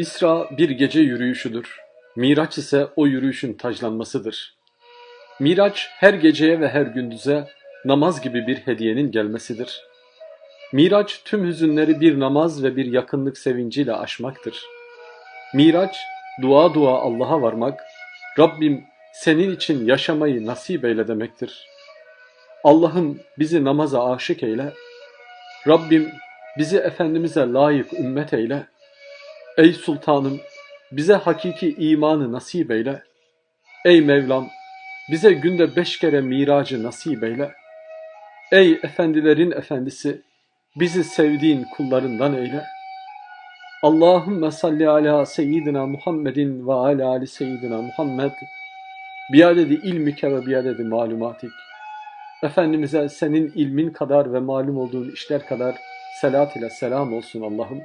İsra bir gece yürüyüşüdür. Miraç ise o yürüyüşün taclanmasıdır. Miraç her geceye ve her gündüze namaz gibi bir hediyenin gelmesidir. Miraç tüm hüzünleri bir namaz ve bir yakınlık sevinciyle aşmaktır. Miraç dua dua Allah'a varmak, Rabbim senin için yaşamayı nasip eyle demektir. Allah'ım bizi namaza aşık eyle. Rabbim bizi Efendimiz'e layık ümmet eyle. Ey sultanım bize hakiki imanı nasip eyle. Ey Mevlam bize günde beş kere miracı nasip eyle. Ey efendilerin efendisi bizi sevdiğin kullarından eyle. Allahümme salli ala seyyidina Muhammedin ve ala ali seyyidina Muhammed biadedi ilmike ve biadedi malumatik. Efendimiz'e senin ilmin kadar ve malum olduğun işler kadar selat ile selam olsun Allah'ım.